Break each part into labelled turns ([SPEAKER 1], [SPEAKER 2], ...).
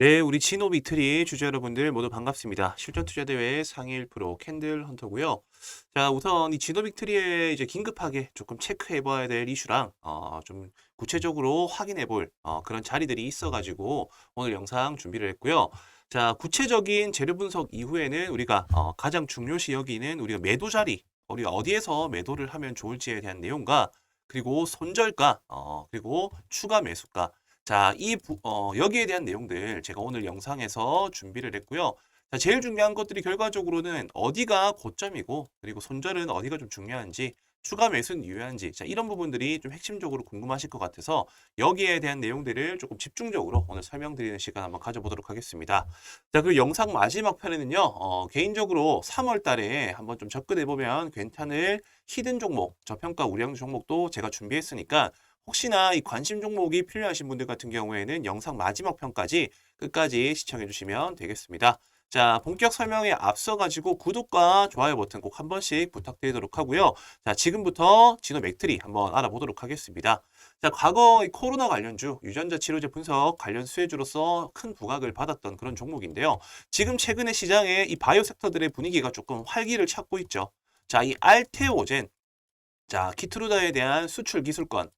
[SPEAKER 1] 네, 우리 진오비트리 주주 여러분들 모두 반갑습니다. 실전 투자 대회 상위 1% 캔들 헌터고요. 자, 우선 이 진오빅트리에 이제 긴급하게 조금 체크해 봐야 될 이슈랑 어, 좀 구체적으로 확인해 볼 어, 그런 자리들이 있어 가지고 오늘 영상 준비를 했고요. 자, 구체적인 재료 분석 이후에는 우리가 어, 가장 중요시 여기는 우리가 매도 자리, 우리가 어디에서 매도를 하면 좋을지에 대한 내용과 그리고 손절가, 어, 그리고 추가 매수가 자, 이 부, 어, 여기에 대한 내용들 제가 오늘 영상에서 준비를 했고요. 자, 제일 중요한 것들이 결과적으로는 어디가 고점이고 그리고 손절은 어디가 좀 중요한지 추가 매수는 유효한지 자, 이런 부분들이 좀 핵심적으로 궁금하실 것 같아서 여기에 대한 내용들을 조금 집중적으로 오늘 설명드리는 시간 한번 가져보도록 하겠습니다. 자, 그리고 영상 마지막 편에는요. 어, 개인적으로 3월 달에 한번 좀 접근해 보면 괜찮을 히든 종목, 저평가 우량 종목도 제가 준비했으니까 혹시나 이 관심 종목이 필요하신 분들 같은 경우에는 영상 마지막 편까지 끝까지 시청해 주시면 되겠습니다. 자, 본격 설명에 앞서 가지고 구독과 좋아요 버튼 꼭 한 번씩 부탁드리도록 하고요. 자, 지금부터 진호 맥트리 한번 알아보도록 하겠습니다. 자, 과거 이 코로나 관련주, 유전자 치료제 분석 관련 수혜주로서 큰 부각을 받았던 그런 종목인데요. 지금 최근에 시장에 이 바이오 섹터들의 분위기가 조금 활기를 찾고 있죠. 자, 이 알테오젠, 자, 키트루다에 대한 수출 기술권,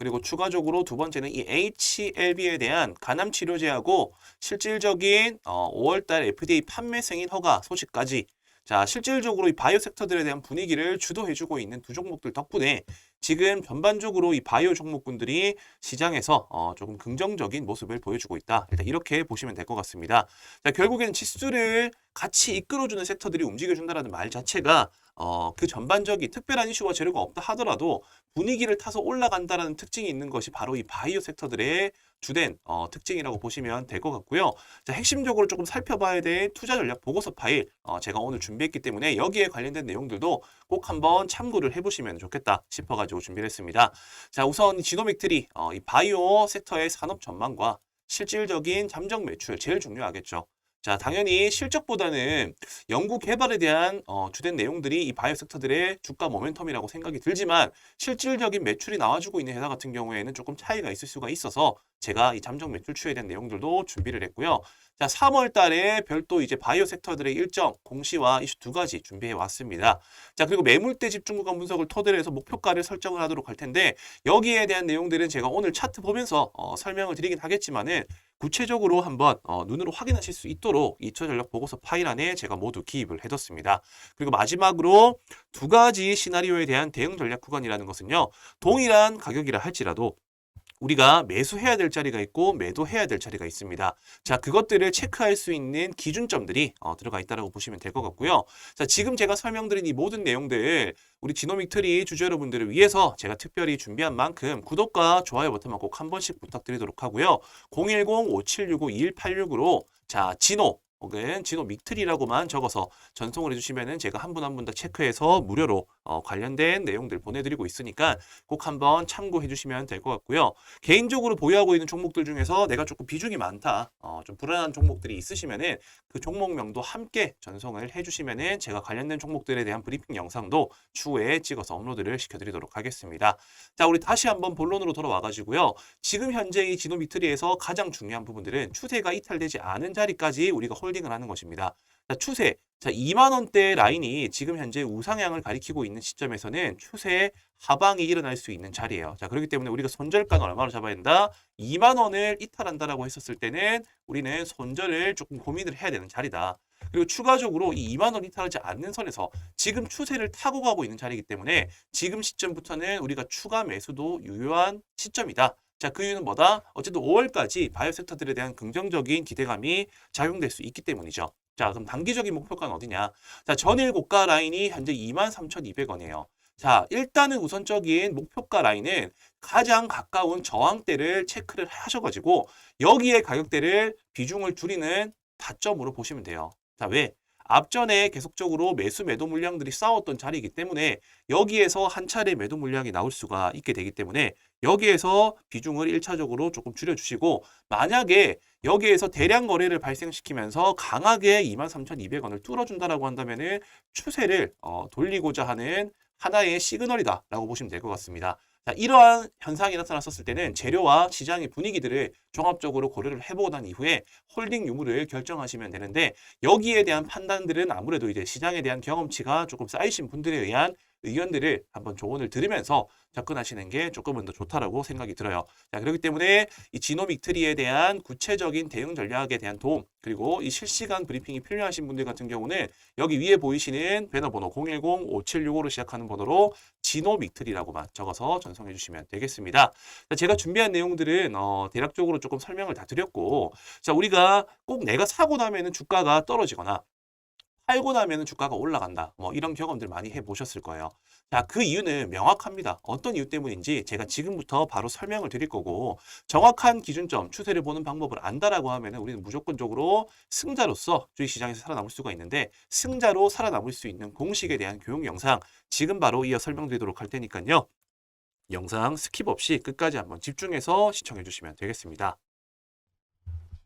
[SPEAKER 1] 그리고 추가적으로 두 번째는 이 HLB에 대한 간암 치료제하고 실질적인 어, 5월달 FDA 판매 승인 허가 소식까지 자 실질적으로 이 바이오 섹터들에 대한 분위기를 주도해주고 있는 두 종목들 덕분에 지금 전반적으로 이 바이오 종목군들이 시장에서 어, 조금 긍정적인 모습을 보여주고 있다. 일단 이렇게 보시면 될 것 같습니다. 자 결국에는 지수를 같이 이끌어주는 섹터들이 움직여준다라는 말 자체가 어, 그 전반적인 특별한 이슈와 재료가 없다 하더라도 분위기를 타서 올라간다라는 특징이 있는 것이 바로 이 바이오 섹터들의 주된 어, 특징이라고 보시면 될 것 같고요. 자, 핵심적으로 조금 살펴봐야 될 투자 전략 보고서 파일 어, 제가 오늘 준비했기 때문에 여기에 관련된 내용들도 꼭 한번 참고를 해보시면 좋겠다 싶어가지고 준비를 했습니다. 자, 우선 이 지노믹트리 어, 이 바이오 섹터의 산업 전망과 실질적인 잠정 매출 제일 중요하겠죠. 자, 당연히 실적보다는 연구 개발에 대한 어, 주된 내용들이 이 바이오 섹터들의 주가 모멘텀이라고 생각이 들지만 실질적인 매출이 나와주고 있는 회사 같은 경우에는 조금 차이가 있을 수가 있어서 제가 이 잠정 매출 추에 대한 내용들도 준비를 했고요. 자, 3월 달에 별도 이제 바이오 섹터들의 일정, 공시와 이슈 두 가지 준비해 왔습니다. 자, 그리고 매물대 집중 구간 분석을 토대로 해서 목표가를 설정을 하도록 할 텐데 여기에 대한 내용들은 제가 오늘 차트 보면서 어, 설명을 드리긴 하겠지만은 구체적으로 한번 어, 눈으로 확인하실 수 있도록 이 투자 전략 보고서 파일 안에 제가 모두 기입을 해뒀습니다. 그리고 마지막으로 두 가지 시나리오에 대한 대응 전략 구간이라는 것은요. 동일한 가격이라 할지라도 우리가 매수해야 될 자리가 있고 매도해야 될 자리가 있습니다. 자, 그것들을 체크할 수 있는 기준점들이 어, 들어가 있다고 보시면 될 것 같고요. 자, 지금 제가 설명드린 이 모든 내용들 우리 지노믹 트리 주주 여러분들을 위해서 제가 특별히 준비한 만큼 구독과 좋아요 버튼만 꼭 한 번씩 부탁드리도록 하고요. 010-5765-2186으로 자, 진호 혹은 진호 믹트리라고만 적어서 전송을 해주시면은 제가 한 분 한 분 다 체크해서 무료로 어, 관련된 내용들 보내드리고 있으니까 꼭 한번 참고해 주시면 될 것 같고요. 개인적으로 보유하고 있는 종목들 중에서 내가 조금 비중이 많다, 어, 좀 불안한 종목들이 있으시면은 그 종목명도 함께 전송을 해주시면은 제가 관련된 종목들에 대한 브리핑 영상도 추후에 찍어서 업로드를 시켜드리도록 하겠습니다. 자, 우리 다시 한번 본론으로 돌아와가지고요. 지금 현재 이 진호 미트리에서 가장 중요한 부분들은 추세가 이탈되지 않은 자리까지 우리가 홀 딩을 하는 것입니다. 자, 추세. 자, 2만 원대 라인이 지금 현재 우상향을 가리키고 있는 시점에서는 추세 하방이 일어날 수 있는 자리예요. 자, 그렇기 때문에 우리가 손절가는 얼마로 잡아야 된다? 2만 원을 이탈한다라고 했었을 때는 우리는 손절을 조금 고민을 해야 되는 자리다. 그리고 추가적으로 이 2만 원 이탈하지 않는 선에서 지금 추세를 타고 가고 있는 자리이기 때문에 지금 시점부터는 우리가 추가 매수도 유효한 시점이다. 자, 그 이유는 뭐다? 어쨌든 5월까지 바이오 섹터들에 대한 긍정적인 기대감이 작용될 수 있기 때문이죠. 자, 그럼 단기적인 목표가는 어디냐? 자, 전일 고가 라인이 현재 23,200원이에요. 자, 일단은 우선적인 목표가 라인은 가장 가까운 저항대를 체크를 하셔가지고 여기에 가격대를 비중을 줄이는 다점으로 보시면 돼요. 자, 왜? 앞전에 계속적으로 매수 매도 물량들이 싸웠던 자리이기 때문에 여기에서 한 차례 매도 물량이 나올 수가 있게 되기 때문에 여기에서 비중을 1차적으로 조금 줄여주시고 만약에 여기에서 대량 거래를 발생시키면서 강하게 23,200원을 뚫어준다라고 한다면은 추세를 어, 돌리고자 하는 하나의 시그널이다라고 보시면 될 것 같습니다. 자, 이러한 현상이 나타났었을 때는 재료와 시장의 분위기들을 종합적으로 고려를 해보고 난 이후에 홀딩 유무를 결정하시면 되는데 여기에 대한 판단들은 아무래도 이제 시장에 대한 경험치가 조금 쌓이신 분들에 의한 의견들을 한번 조언을 들으면서 접근하시는 게 조금은 더 좋다라고 생각이 들어요. 자, 그렇기 때문에 이 지노믹 트리에 대한 구체적인 대응 전략에 대한 도움 그리고 이 실시간 브리핑이 필요하신 분들 같은 경우는 여기 위에 보이시는 배너 번호 010-5765로 시작하는 번호로 지노믹 트리라고만 적어서 전송해 주시면 되겠습니다. 자, 제가 준비한 내용들은 어, 대략적으로 조금 설명을 다 드렸고 자, 우리가 꼭 내가 사고 나면은 주가가 떨어지거나 팔고 나면은 주가가 올라간다. 뭐 이런 경험들 많이 해보셨을 거예요. 자, 그 이유는 명확합니다. 어떤 이유 때문인지 제가 지금부터 바로 설명을 드릴 거고 정확한 기준점, 추세를 보는 방법을 안다라고 하면은 우리는 무조건적으로 승자로서 주식시장에서 살아남을 수가 있는데 승자로 살아남을 수 있는 공식에 대한 교육 영상 지금 바로 이어 설명드리도록 할 테니까요. 영상 스킵 없이 끝까지 한번 집중해서 시청해 주시면 되겠습니다.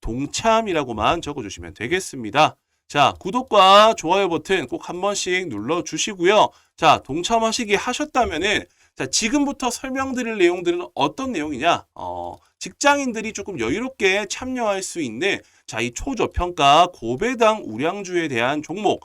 [SPEAKER 1] 동참이라고만 적어주시면 되겠습니다. 자, 구독과 좋아요 버튼 꼭 한 번씩 눌러 주시고요. 자, 동참하시기 하셨다면은 자, 지금부터 설명드릴 내용들은 어떤 내용이냐? 어, 직장인들이 조금 여유롭게 참여할 수 있는 자, 이 초저평가 고배당 우량주에 대한 종목